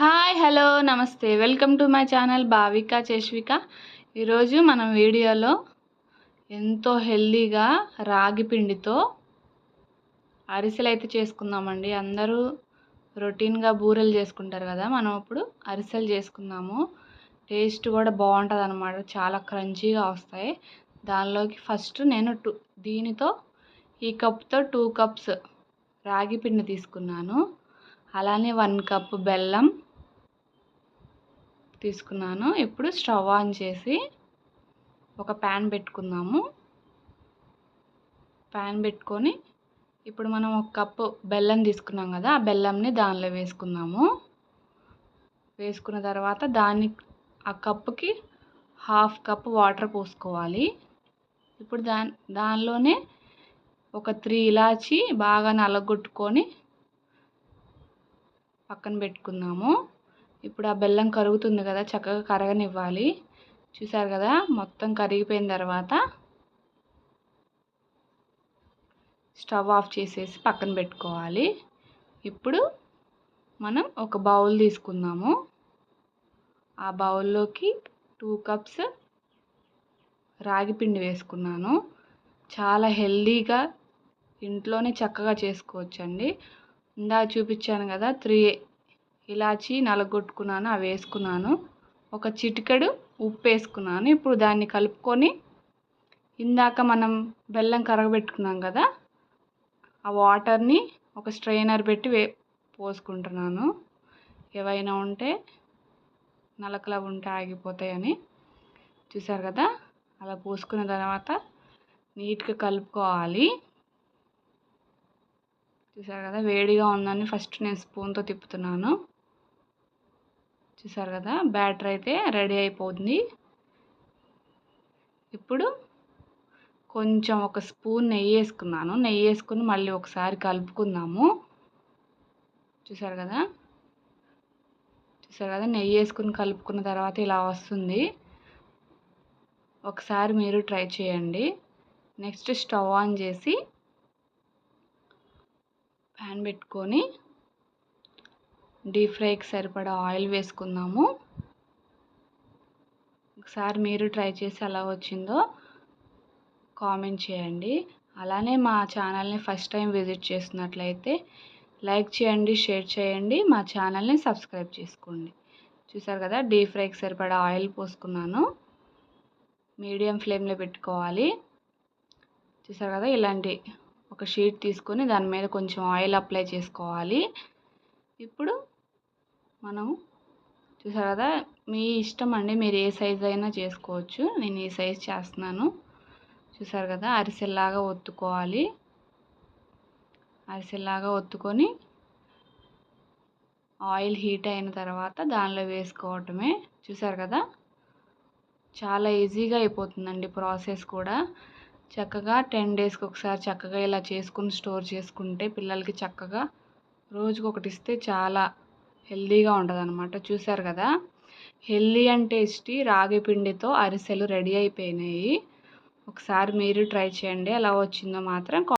Hi hello నమస్తే. Welcome to my channel Bhavika Cheshvika ఈరోజు మనం వీడియోలో ఎంతో హెల్దీగా రాగి పిండితో అరిసెలు అయితే చేసుకుందామండి. అందరూ రొటీన్గా బూరెలు చేసుకుంటారు కదా మనం ఇప్పుడు అరిసెలు చేసుకుందాము. టేస్ట్ కూడా బాగుంటుంది అనమాట చాలా క్రంచీగా వస్తాయి. దానిలోకి ఫస్ట్ నేను టూ దీనితో ఈ కప్తో టూ కప్స్ రాగి పిండి తీసుకున్నాను. అలానే వన్ కప్ బెల్లం తీసుకున్నాను. ఇప్పుడు స్టవ్ ఆన్ చేసి ఒక ప్యాన్ పెట్టుకుందాము. ప్యాన్ పెట్టుకొని ఇప్పుడు మనం ఒక కప్పు బెల్లం తీసుకున్నాం కదా ఆ బెల్లంని దానిలో వేసుకుందాము. వేసుకున్న తర్వాత దాన్ని ఆ కప్పుకి హాఫ్ కప్ వాటర్ పోసుకోవాలి. ఇప్పుడు దా దానిలోనే ఒక త్రీ ఇలాచి బాగా నలగొట్టుకొని పక్కన పెట్టుకుందాము. ఇప్పుడు ఆ బెల్లం కరుగుతుంది కదా చక్కగా కరగనివ్వాలి. చూసారు కదా మొత్తం కరిగిపోయిన తర్వాత స్టవ్ ఆఫ్ చేసేసి పక్కన పెట్టుకోవాలి. ఇప్పుడు మనం ఒక బౌల్ తీసుకుందాము. ఆ బౌల్లోకి టూ కప్స్ రాగి పిండి వేసుకున్నాను. చాలా హెల్దీగా ఇంట్లోనే చక్కగా చేసుకోవచ్చండి. ఇందా చూపించాను కదా త్రీ ఇలాచి నలగొట్టుకున్నాను అవి వేసుకున్నాను. ఒక చిటికెడు ఉప్పు వేసుకున్నాను. ఇప్పుడు దాన్ని కలుపుకొని ఇందాక మనం బెల్లం కరగబెట్టుకున్నాం కదా ఆ వాటర్ని ఒక స్ట్రైనర్ పెట్టి వే పోసుకుంటున్నాను. ఏవైనా ఉంటే నలకలు ఉంటే ఆగిపోతాయని. చూసారు కదా అలా పోసుకున్న తర్వాత నీట్గా కలుపుకోవాలి. చూసారు కదా వేడిగా ఉందని ఫస్ట్ నేను స్పూన్తో తిప్పుతున్నాను. చూసారు కదా? బ్యాటర్ అయితే రెడీ అయిపోతుంది. ఇప్పుడు కొంచెం ఒక స్పూన్ నెయ్యి వేసుకున్నాను. నెయ్యి వేసుకుని మళ్ళీ ఒకసారి కలుపుకుందాము. చూసారు కదా? చూసారు కదా? నెయ్యి వేసుకుని కలుపుకున్న తర్వాత ఇలా వస్తుంది. ఒకసారి మీరు ట్రై చేయండి. నెక్స్ట్ స్టవ్ ఆన్ చేసి ప్యాన్ పెట్టుకొని డీప్ ఫ్రైకి సరిపడా ఆయిల్ వేసుకుందాము. ఒకసారి మీరు ట్రై చేసి ఎలా వచ్చిందో కామెంట్ చేయండి. అలానే మా ఛానల్ని ఫస్ట్ టైం విజిట్ చేస్తున్నట్లయితే లైక్ చేయండి షేర్ చేయండి మా ఛానల్ని సబ్స్క్రైబ్ చేసుకోండి. చూసారు కదా డీప్ ఫ్రైకి సరిపడా ఆయిల్ పోసుకున్నాను. మీడియం ఫ్లేమ్లో పెట్టుకోవాలి. చూసారు కదా ఇలాంటి ఒక షీట్ తీసుకొని దాని మీద కొంచెం ఆయిల్ అప్లై చేసుకోవాలి. ఇప్పుడు మనం చూసారు కదా మీ ఇష్టం అండి. మీరు ఏ సైజ్ అయినా చేసుకోవచ్చు. నేను ఈ సైజ్ చేస్తున్నాను. చూసారు కదా అరిసెల్లాగా ఒత్తుకోవాలి. అరిసెల్లాగా ఒత్తుకొని ఆయిల్ హీట్ అయిన తర్వాత దానిలో వేసుకోవటమే. చూసారు కదా చాలా ఈజీగా అయిపోతుందండి ప్రాసెస్ కూడా. చక్కగా టెన్ డేస్కి ఒకసారి చక్కగా ఇలా చేసుకుని స్టోర్ చేసుకుంటే పిల్లలకి చక్కగా రోజుకి ఒకటి ఇస్తే చాలా హెల్దీగా ఉంటుంది అనమాట చూసారు కదా? హెల్దీ అండ్ టేస్టీ రాగి పిండితో అరిసెలు రెడీ అయిపోయినాయి. ఒకసారి మీరు ట్రై చేయండి. ఎలా వచ్చిందో మాత్రం